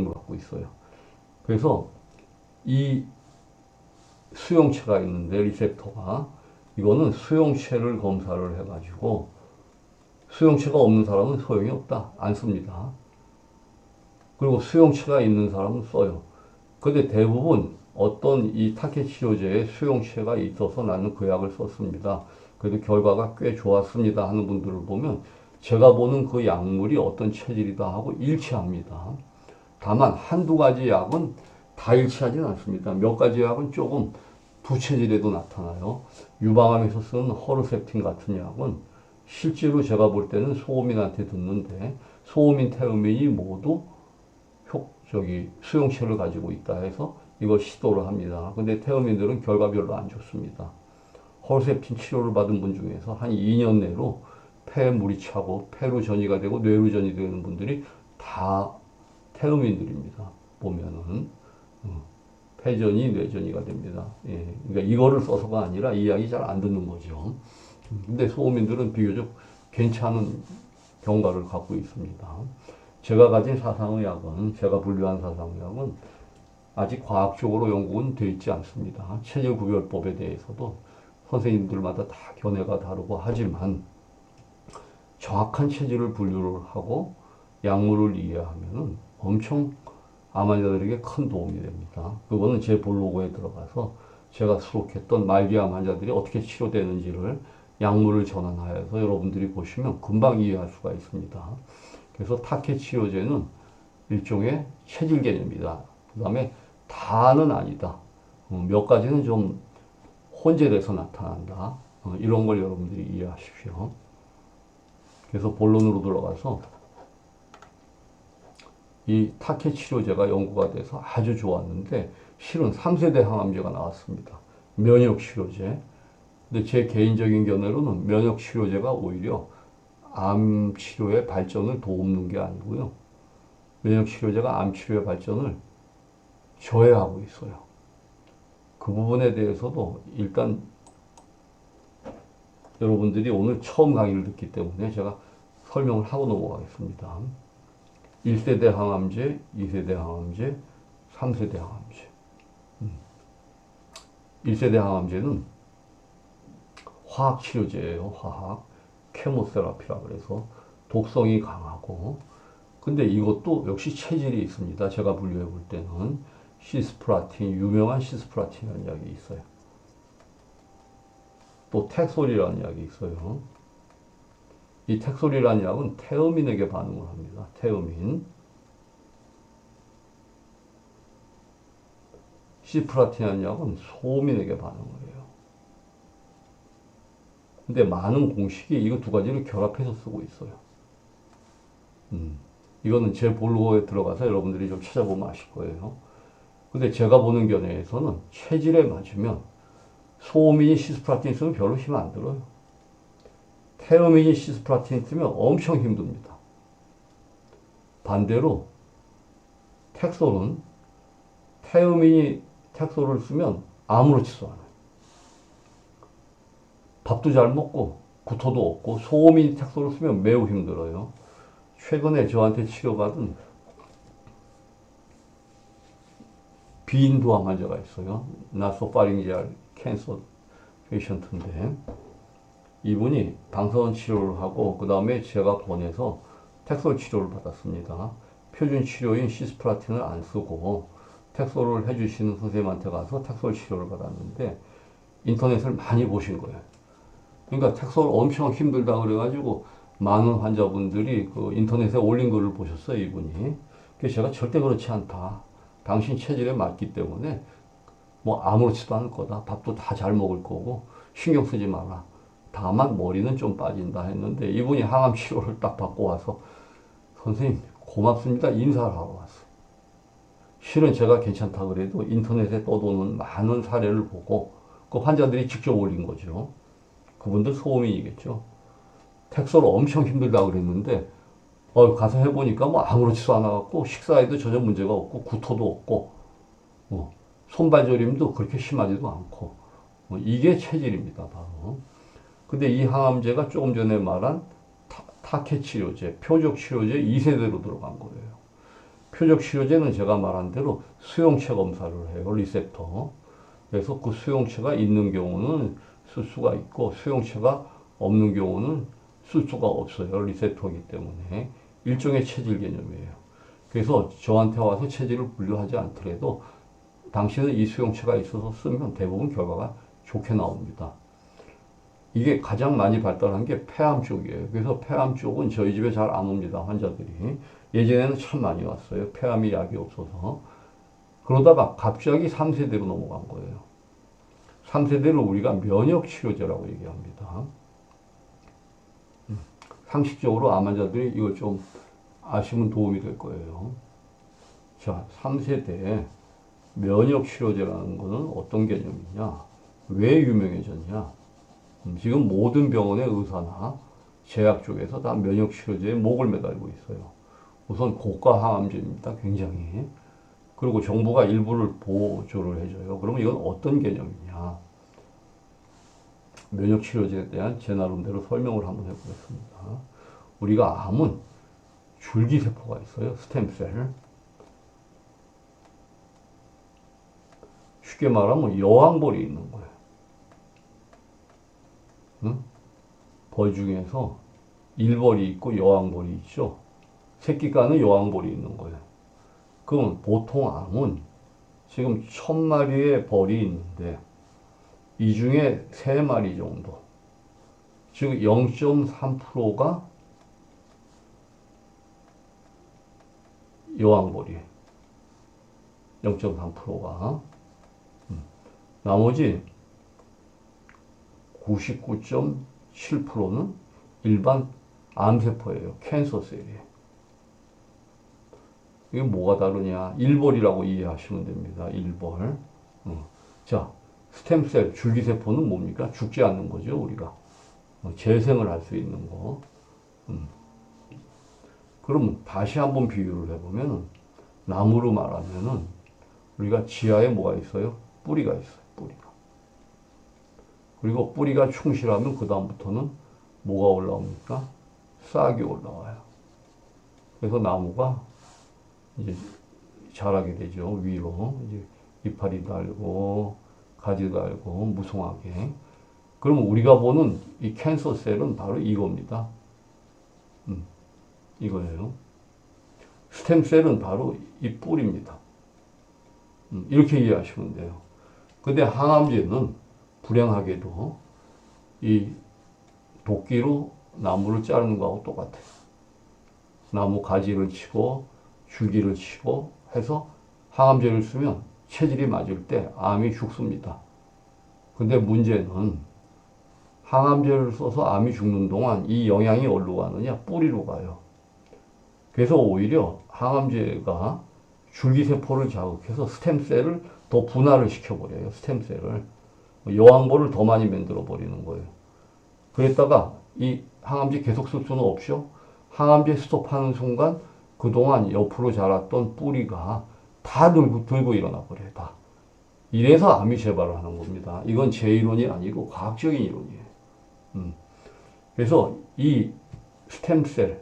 을 갖고 있어요. 그래서 이 수용체가 있는데 리셉터가 이거는 수용체를 검사를 해가지고 수용체가 없는 사람은 소용이 없다. 안 씁니다. 그리고 수용체가 있는 사람은 써요. 근데 대부분 어떤 이 타켓 치료제에 수용체가 있어서 나는 그 약을 썼습니다. 그래도 결과가 꽤 좋았습니다 하는 분들을 보면 제가 보는 그 약물이 어떤 체질이다 하고 일치합니다. 다만 한두 가지 약은 다 일치하지는 않습니다. 몇 가지 약은 조금 부체질에도 나타나요. 유방암에서 쓰는 허르셉틴 같은 약은 실제로 제가 볼 때는 소음인한테 듣는데 소음인 태음인이 모두 효, 저기 수용체를 가지고 있다 해서 이걸 시도를 합니다. 근데 태음인들은 결과 별로 안 좋습니다. 허르셉틴 치료를 받은 분 중에서 한 2년 내로 폐에 물이 차고 폐로 전이가 되고 뇌로 전이 되는 분들이 다 태음인들입니다. 보면은 어, 폐전이 뇌전이가 됩니다. 예, 그러니까 이거를 써서가 아니라 이야기 잘 안 듣는 거죠. 근데 소음인들은 비교적 괜찮은 경과를 갖고 있습니다. 제가 가진 사상의학은 제가 분류한 사상의학은 아직 과학적으로 연구는 되어 있지 않습니다. 체질 구별법에 대해서도 선생님들마다 다 견해가 다르고 하지만 정확한 체질을 분류를 하고 약물을 이해하면 엄청 암 환자들에게 큰 도움이 됩니다. 그거는 제 블로그에 들어가서 제가 수록했던 말기암 환자들이 어떻게 치료되는지를 약물을 전환하여서 여러분들이 보시면 금방 이해할 수가 있습니다. 그래서 타켓 치료제는 일종의 체질 개념이다. 그 다음에 다는 아니다. 어, 몇 가지는 좀 혼재돼서 나타난다. 어, 이런 걸 여러분들이 이해하십시오. 그래서 본론으로 들어가서 이 타켓 치료제가 연구가 돼서 아주 좋았는데 실은 3세대 항암제가 나왔습니다. 면역 치료제. 근데 제 개인적인 견해로는 면역 치료제가 오히려 암 치료의 발전을 돕는 게 아니고요. 면역 치료제가 암 치료의 발전을 저해하고 있어요. 그 부분에 대해서도 일단 여러분들이 오늘 처음 강의를 듣기 때문에 제가 설명을 하고 넘어가겠습니다. 1세대 항암제, 2세대 항암제, 3세대 항암제. 1세대 항암제는 화학 치료제예요, 화학. 케모세라피라 그래서 독성이 강하고 근데 이것도 역시 체질이 있습니다. 제가 분류해 볼 때는 시스프라틴, 유명한 시스프라틴이라는 약이 있어요. 또 텍솔이라는 약이 있어요. 이 텍솔이라는 약은 태음인에게 반응을 합니다. 태음인. 시프라틴이라는 약은 소음인에게 반응을 해요. 근데 많은 공식이 이거 두 가지를 결합해서 쓰고 있어요. 음, 이거는 제 블로그에 들어가서 여러분들이 좀 찾아보면 아실 거예요. 근데 제가 보는 견해에서는 체질에 맞으면 소음인이 시스프라틴 쓰면 별로 힘 안 들어요. 태음인이 시스프라틴 쓰면 엄청 힘듭니다. 반대로 텍솔은 태음인이 텍솔을 쓰면 아무렇지도 않아요. 밥도 잘 먹고 구토도 없고 소음인 텍솔을 쓰면 매우 힘들어요. 최근에 저한테 치료받은 비인두암 환자가 있어요. 나소파링지알 캔서 페이션트인데 이분이 방사선 치료를 하고 그 다음에 제가 보내서 텍솔 치료를 받았습니다. 표준 치료인 시스프라틴을 안 쓰고 텍솔을 해주시는 선생님한테 가서 텍솔 치료를 받았는데 인터넷을 많이 보신 거예요. 그러니까 텍솔 엄청 힘들다 그래가지고 많은 환자분들이 그 인터넷에 올린 글을 보셨어요, 이분이. 그래서 제가 절대 그렇지 않다. 당신 체질에 맞기 때문에 뭐 아무렇지도 않을 거다. 밥도 다 잘 먹을 거고 신경 쓰지 마라. 다만 머리는 좀 빠진다 했는데 이분이 항암 치료를 딱 받고 와서 선생님 고맙습니다 인사를 하러 왔어요. 실은 제가 괜찮다 그래도 인터넷에 떠도는 많은 사례를 보고 그 환자들이 직접 올린 거죠. 그분들 소음인이겠죠. 텍솔 엄청 힘들다 그랬는데 어, 가서 해보니까 뭐 아무렇지도 않아갖고 식사에도 전혀 문제가 없고 구토도 없고 뭐 손발 저림도 그렇게 심하지도 않고 뭐 이게 체질입니다 바로. 근데 이 항암제가 조금 전에 말한 타, 타켓 치료제, 표적 치료제 2세대로 들어간 거예요. 표적 치료제는 제가 말한 대로 수용체 검사를 해요. 리셉터. 그래서 그 수용체가 있는 경우는 쓸 수가 있고 수용체가 없는 경우는 쓸 수가 없어요. 리셉터이기 때문에 일종의 체질 개념이에요. 그래서 저한테 와서 체질을 분류하지 않더라도 당신은 이 수용체가 있어서 쓰면 대부분 결과가 좋게 나옵니다. 이게 가장 많이 발달한 게 폐암 쪽이에요. 그래서 폐암 쪽은 저희 집에 잘 안 옵니다. 환자들이. 예전에는 참 많이 왔어요. 폐암이 약이 없어서. 그러다가 갑자기 3세대로 넘어간 거예요. 3세대를 우리가 면역치료제라고 얘기합니다. 음, 상식적으로 암 환자들이 이걸 좀 아시면 도움이 될 거예요. 자, 3세대 면역치료제라는 것은 어떤 개념이냐? 왜 유명해졌냐? 음, 지금 모든 병원의 의사나 제약 쪽에서 다 면역 치료제에 목을 매달고 있어요. 우선 고가 항암제입니다. 굉장히. 그리고 정부가 일부를 보조를 해줘요. 그러면 이건 어떤 개념이냐? 면역 치료제에 대한 제 나름대로 설명을 한번 해보겠습니다. 우리가 암은 줄기세포가 있어요. 스템셀. 쉽게 말하면 여왕벌이 있는. 응? 벌 중에서 일벌이 있고 여왕벌이 있죠. 새끼가는 여왕벌이 있는 거예요. 그럼 보통 암은 지금 천 마리의 벌이 있는데 이 중에 세 마리 정도, 즉 0.3%가 여왕벌이에요. 0.3%가. 음. 나머지 99.7%는 일반 암세포예요. 캔서셀이에요. 이게 뭐가 다르냐? 일벌이라고 이해하시면 됩니다. 일벌. 어. 자, 스템셀, 줄기세포는 뭡니까? 죽지 않는 거죠, 우리가. 어, 재생을 할 수 있는 거. 음. 그럼 다시 한번 비유를 해보면, 나무로 말하면은, 우리가 지하에 뭐가 있어요? 뿌리가 있어요, 뿌리가. 그리고 뿌리가 충실하면 그 다음부터는 뭐가 올라옵니까? 싹이 올라와요. 그래서 나무가 이제 자라게 되죠. 위로. 이제 이파리 달고, 가지 달고, 무성하게. 그러면 우리가 보는 이 캔서 셀은 바로 이겁니다. 음, 이거예요. 스템 셀은 바로 이 뿔입니다. 음, 이렇게 이해하시면 돼요. 근데 항암제는 불행하게도 이 도끼로 나무를 자르는 거하고 똑같아요. 나무 가지를 치고 줄기를 치고 해서 항암제를 쓰면 체질이 맞을 때 암이 죽습니다. 근데 문제는 항암제를 써서 암이 죽는 동안 이 영양이 어디로 가느냐? 뿌리로 가요. 그래서 오히려 항암제가 줄기세포를 자극해서 스템셀을 더 분할을 시켜버려요. 스템셀을. 여왕벌을 더 많이 만들어 버리는 거예요. 그랬다가 이 항암제 계속 쓸 수는 없죠. 항암제 스톱하는 순간 그동안 옆으로 자랐던 뿌리가 다 들고, 들고 일어나 버려요. 다. 이래서 암이 재발을 하는 겁니다. 이건 제 이론이 아니고 과학적인 이론이에요. 음. 그래서 이 스템셀,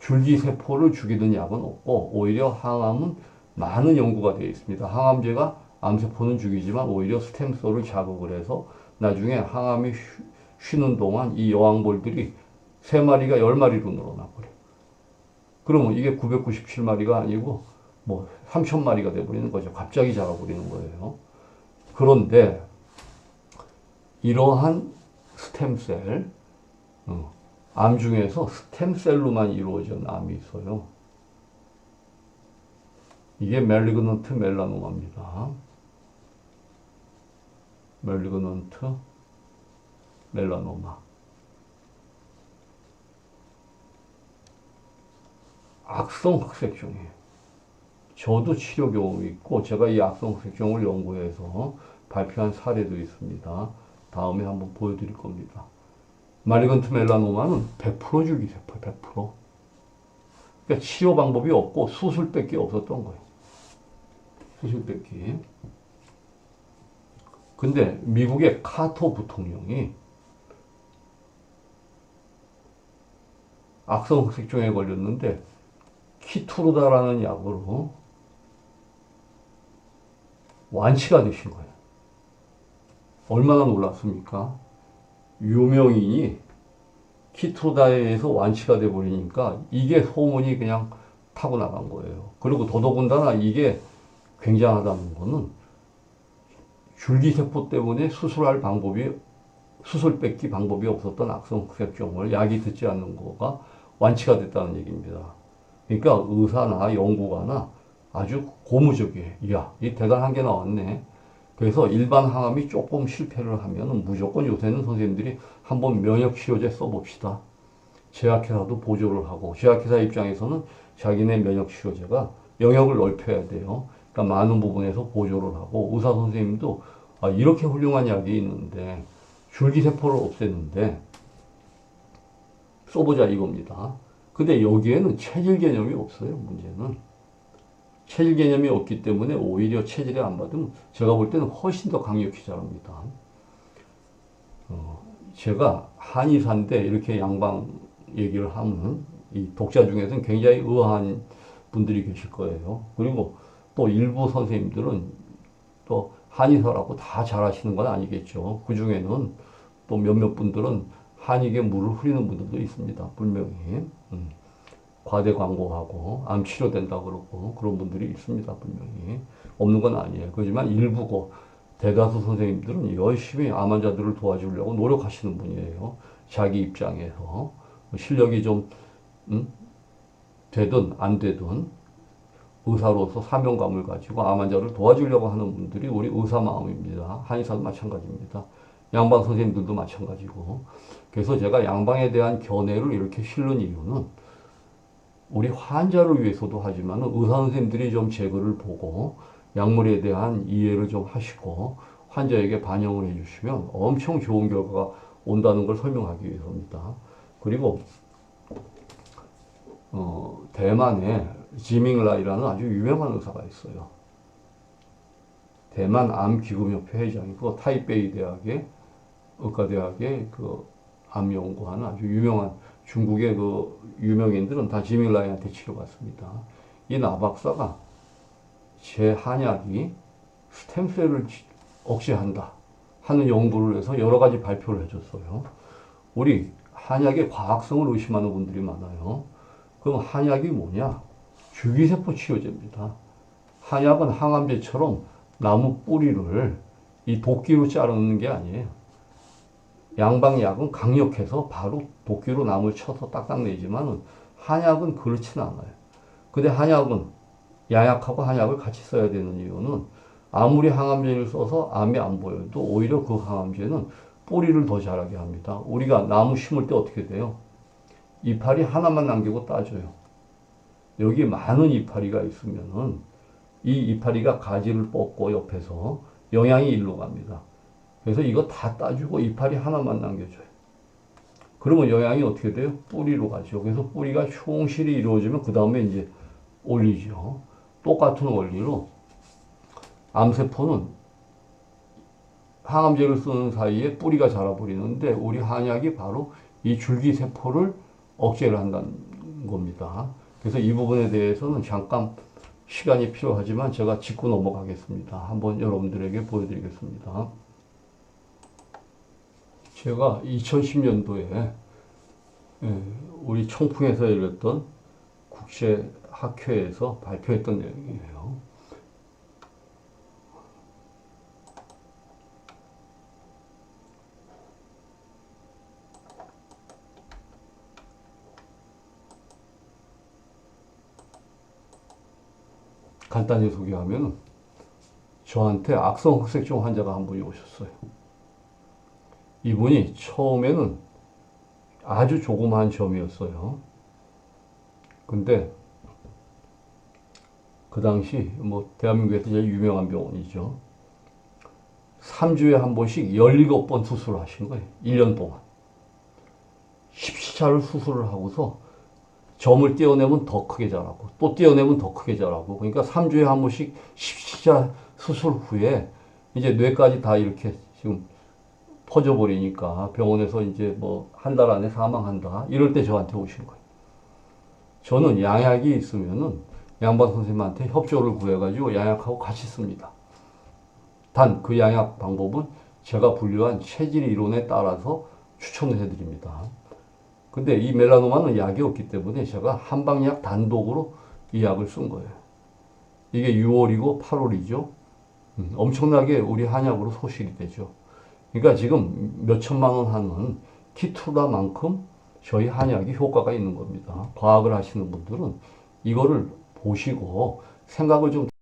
줄기세포를 죽이는 약은 없고 오히려 항암은 많은 연구가 되어 있습니다. 항암제가 암세포는 죽이지만 오히려 스템셀을 자극을 해서 나중에 항암이 쉬는 동안 이 여왕벌들이 세 마리가 열 마리로 늘어나 버려. 그러면 이게 997마리가 아니고 뭐 3천 마리가 돼버리는 거죠. 갑자기 자라버리는 거예요. 그런데 이러한 스템셀, 어, 암 중에서 스템셀로만 이루어진 암이 있어요. 이게 멜리그넌트 멜라노마입니다. 멜리그넌트 멜라노마. 악성 흑색종이에요. 저도 치료 경험이 있고 제가 이 악성 흑색종을 연구해서 발표한 사례도 있습니다. 다음에 한번 보여드릴 겁니다. 마리건트 멜라노마는 100% 줄기세포, 100%. 그러니까 치료 방법이 없고 수술밖에 없었던 거예요. 수술밖에. 근데 미국의 카터 부통령이 악성 흑색종에 걸렸는데 키투르다라는 약으로 완치가 되신 거예요. 얼마나 놀랐습니까? 유명인이 키투르다에 의해서 완치가 돼 버리니까 이게 소문이 그냥 타고 나간 거예요. 그리고 더더군다나 이게 굉장하다는 거는 줄기세포 때문에 수술할 방법이 수술 뺏기 방법이 없었던 악성색종을 약이 듣지 않는 거가 완치가 됐다는 얘기입니다. 그러니까 의사나 연구가나 아주 고무적이에요. 이야, 이 대단한 게 나왔네. 그래서 일반 항암이 조금 실패를 하면 무조건 요새는 선생님들이 한번 면역 치료제 써봅시다. 제약회사도 보조를 하고 제약회사 입장에서는 자기네 면역 치료제가 영역을 넓혀야 돼요. 그러니까 많은 부분에서 보조를 하고 의사 선생님도 아, 이렇게 훌륭한 약이 있는데 줄기세포를 없애는데 써보자 이겁니다. 근데 여기에는 체질 개념이 없어요, 문제는. 체질 개념이 없기 때문에 오히려 체질에 안 받으면 제가 볼 때는 훨씬 더 강력히 자랍니다. 어, 제가 한의사인데 이렇게 양방 얘기를 하면 이 독자 중에서는 굉장히 의아한 분들이 계실 거예요. 그리고 또 일부 선생님들은 또 한의사라고 다 잘하시는 건 아니겠죠. 그 중에는 또 몇몇 분들은 한의에 물을 흐리는 분들도 있습니다. 분명히. 음. 과대 광고하고 암 치료된다 그러고 그런 분들이 있습니다. 분명히. 없는 건 아니에요. 그렇지만 일부고 대다수 선생님들은 열심히 암 환자들을 도와주려고 노력하시는 분이에요. 자기 입장에서. 실력이 좀, 음? 되든 안 되든 의사로서 사명감을 가지고 암 환자를 도와주려고 하는 분들이 우리 의사 마음입니다. 한의사도 마찬가지입니다. 양방 선생님들도 마찬가지고. 그래서 제가 양방에 대한 견해를 이렇게 실는 이유는 우리 환자를 위해서도 하지만 의사 선생님들이 좀 제거를 보고 약물에 대한 이해를 좀 하시고 환자에게 반영을 해주시면 엄청 좋은 결과가 온다는 걸 설명하기 위해서입니다. 그리고 어, 대만에 지밍라이라는 아주 유명한 의사가 있어요. 대만 암기금협회 회장이고 타이베이 대학의 의과대학의 그 암 연구하는 아주 유명한 중국의 그 유명인들은 다 지밀라이한테 치료받습니다. 이 나 박사가 제 한약이 스템셀을 억제한다 하는 연구를 해서 여러 가지 발표를 해줬어요. 우리 한약의 과학성을 의심하는 분들이 많아요. 그럼 한약이 뭐냐? 줄기세포 치료제입니다. 한약은 항암제처럼 나무 뿌리를 이 도끼로 자르는 게 아니에요. 양방약은 강력해서 바로 도끼로 나무를 쳐서 딱딱 내지만 한약은 그렇진 않아요. 근데 한약은 양약하고 한약을 같이 써야 되는 이유는 아무리 항암제를 써서 암이 안 보여도 오히려 그 항암제는 뿌리를 더 자라게 합니다. 우리가 나무 심을 때 어떻게 돼요? 이파리 하나만 남기고 따줘요. 여기 많은 이파리가 있으면은 이 이파리가 가지를 뽑고 옆에서 영양이 일로 갑니다. 그래서 이거 다 따주고 이파리 하나만 남겨줘요. 그러면 영양이 어떻게 돼요? 뿌리로 가죠. 그래서 뿌리가 충실히 이루어지면 그 다음에 이제 올리죠. 똑같은 원리로 암세포는 항암제를 쓰는 사이에 뿌리가 자라버리는데 우리 한약이 바로 이 줄기세포를 억제를 한다는 겁니다. 그래서 이 부분에 대해서는 잠깐 시간이 필요하지만 제가 짚고 넘어가겠습니다. 한번 여러분들에게 보여드리겠습니다. 제가 2010년도에 예, 우리 청풍에서 열렸던 국제학회에서 발표했던 내용이에요. 간단히 소개하면 저한테 악성 흑색종 환자가 한 분이 오셨어요. 이분이 처음에는 아주 조그마한 점이었어요. 근데 그 당시 뭐 대한민국에서 제일 유명한 병원이죠. 3주에 한 번씩 17번 수술을 하신 거예요. 1년 동안. 10시차를 수술을 하고서 점을 떼어내면 더 크게 자라고 또 떼어내면 더 크게 자라고 그러니까 3주에 한 번씩 10시차 수술 후에 이제 뇌까지 다 이렇게 지금 퍼져버리니까 병원에서 이제 뭐 한 달 안에 사망한다 이럴 때 저한테 오신 거예요. 저는 양약이 있으면은 양반 선생님한테 협조를 구해가지고 양약하고 같이 씁니다. 단 그 양약 방법은 제가 분류한 체질 이론에 따라서 추천을 해드립니다. 근데 이 멜라노마는 약이 없기 때문에 제가 한방약 단독으로 이 약을 쓴 거예요. 이게 6월이고 8월이죠. 음, 엄청나게 우리 한약으로 소실이 되죠. 그러니까 지금 몇 천만 원 하는 키투라만큼 저희 한약이 효과가 있는 겁니다. 과학을 하시는 분들은 이거를 보시고 생각을 좀